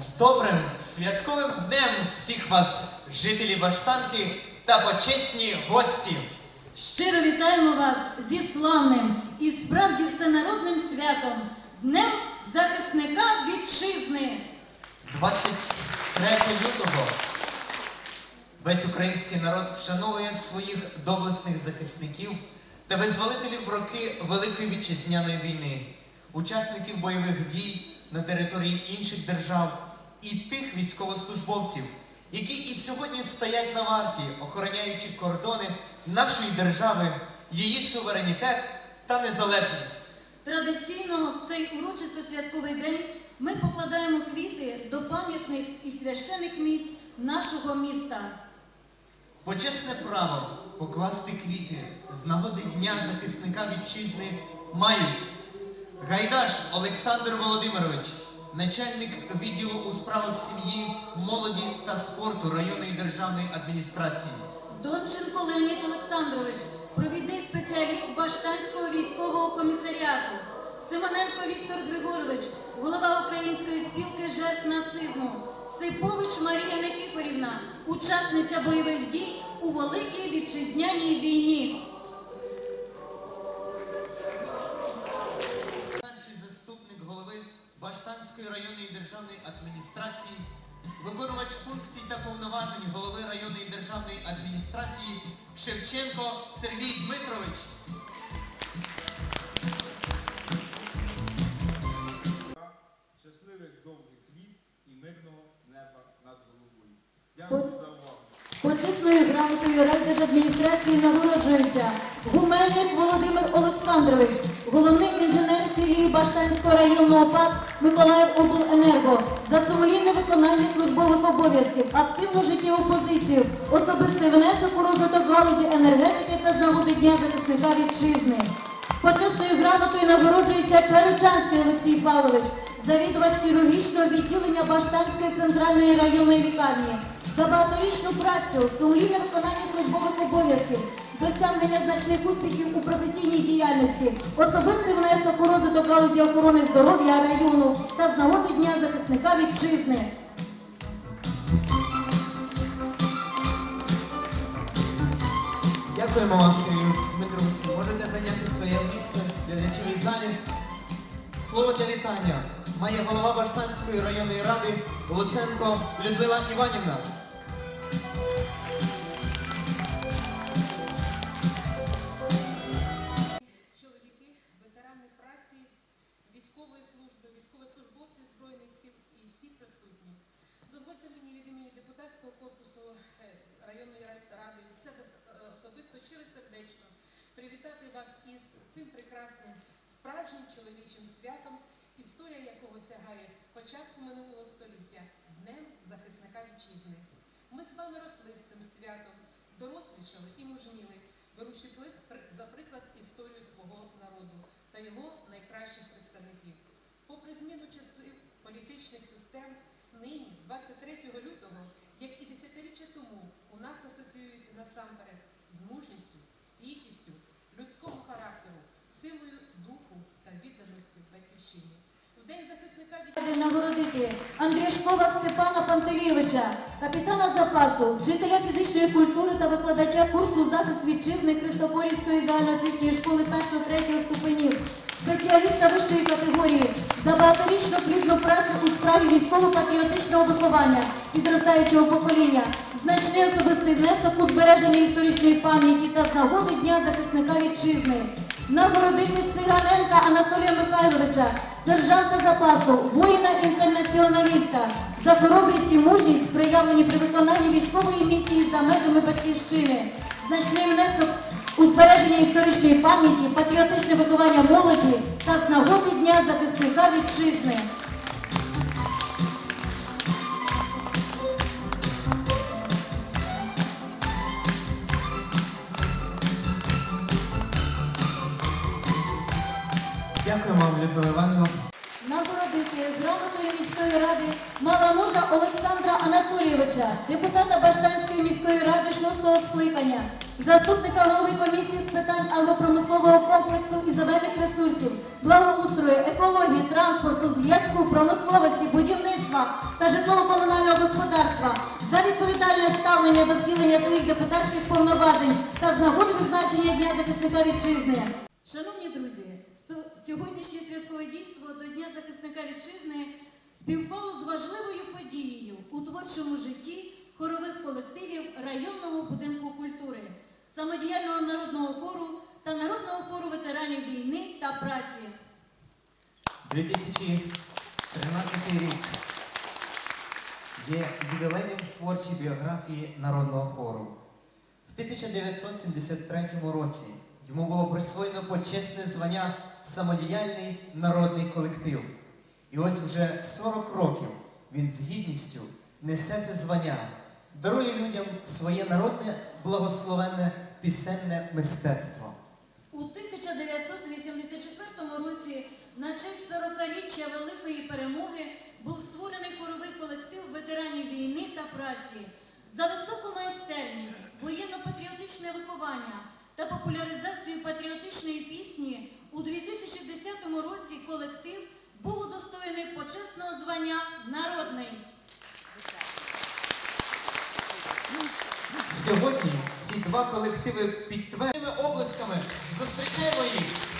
З добрим святковим днем всіх вас, жителі Баштанки та почесні гості. Щиро вітаємо вас зі славним і справді всенародним святом Днем захисника вітчизни. 23 лютого весь український народ вшановує своїх доблесних захисників та визволителів в роки Великої вітчизняної війни, учасників бойових дій на території інших держав і тих військовослужбовців, які і сьогодні стоять на варті, охороняючи кордони нашої держави, її суверенітет та незалежність. Традиційно в цей урочисто святковий день ми покладаємо квіти до пам'ятних і священих місць нашого міста. Почесне право покласти квіти з нагоди Дня захисника вітчизни мають Гайдаш Олександр Володимирович, начальник відділу у справах сім'ї, молоді та спорту районної державної адміністрації. Донченко Леонід Олександрович, провідний спеціаліст Баштанського військового комісаріату. Симоненко Віктор Григорович, голова Української спілки жертв нацизму. Сипович Марія Никифорівна, учасниця бойових дій у Великій Вітчизняній війні. Державної адміністрації, виконувач функцій та повноважень голови районної державної адміністрації Шевченко Сергій Дмитрович. Почесною грамотою райдержадміністрації нагороджується Гуменник Володимир Олександрович, головний інженер філії Баштанського районного ПАД Миколаїв Обленерго за сумлінне виконання службових обов'язків, активну життєву позицію, особистий внесок у розвиток галузі енергетики та з нагоди Дня захисника вітчизни. Почесною грамотою нагороджується Чаричанський Олексій Павлович, завідувач хірургічного відділення Баштанської центральної районної лікарні. За багаторічну працю, сумлінне виконання службових обов'язків, досягнення значних успіхів у професійній діяльності, особистий внесок у розвиток галузі охорони здоров'я району та з нагоди Дня захисника вітчизни. Дякуємо вам, Кирил Дмитрович. Можете зайняти своє місце в глядачевій залі. Слово для вітання має голова Баштанської районної ради Луценко Людмила Іванівна. чоловіки, ветерани праці, військової служби, військовослужбовці Збройних сил і всі присутні. Дозвольте мені від імені депутатського корпусу е, районної ради себе е, особисто щиро сердечно привітати вас із цим прекрасним справжнім чоловічим святом, історія якого сягає початку минулого століття Днем захисника вітчизни. Ми з вами росли з цим святом, дорослішали і мужніли, беручи за приклад історію свого народу та його найкращих Андрішкова Степана Пантелійовича, капітана запасу, вчителя фізичної культури та викладача курсу захист вітчизни Христофорівської загальноосвітньої школи 1-3 ступенів, спеціаліста вищої категорії за багаторічну плідну працю у справі військово-патріотичного виховання підростаючого покоління, значний особистий внесок у збереження історичної пам'яті та нагоди Дня захисника вітчизни. Нагородити Циганенка Анатолія Михайловича, сержанта запасу, воїна-інтернаціоналіста за хоробрість і мужність, проявлені при виконанні військової місії за межами батьківщини, значний внесок у збереження історичної пам'яті, патріотичне виховання молоді та з нагоди Дня захисника вітчизни. Мала мужа Олександра Анатолійовича, депутата Баштанської міської ради 6-го скликання, заступника голови комісії з питань агропромислового комплексу і земельних ресурсів, благоустрою, екології, транспорту, зв'язку, промисловості, будівництва та житлово-комунального господарства за відповідальне ставлення до втілення своїх депутатських повноважень та з нагоди визначення дня захисника вітчизни. Шановні друзі, сьогоднішнє святкове дійство до Дня захисника вітчизни співпало з важливою подією у творчому житті хорових колективів районного будинку культури, самодіяльного народного хору та народного хору ветеранів війни та праці. 2013 рік є ювілейним в творчій біографії народного хору. В 1973 році йому було присвоєно почесне звання самодіяльний народний колектив. І ось вже 40 років він з гідністю несе це звання, дарує людям своє народне благословенне пісенне мистецтво. У 1984 році на честь 40-річчя Великої перемоги був створений хоровий колектив ветеранів війни та праці. За високу майстерність, воєнно-патріотичне виховання та популяризацію патріотичної пісні у 2010 році колектив був удостоєний почесного звання народний. Сьогодні ці два колективи підтвердили облисками. Зустрічаємо їх.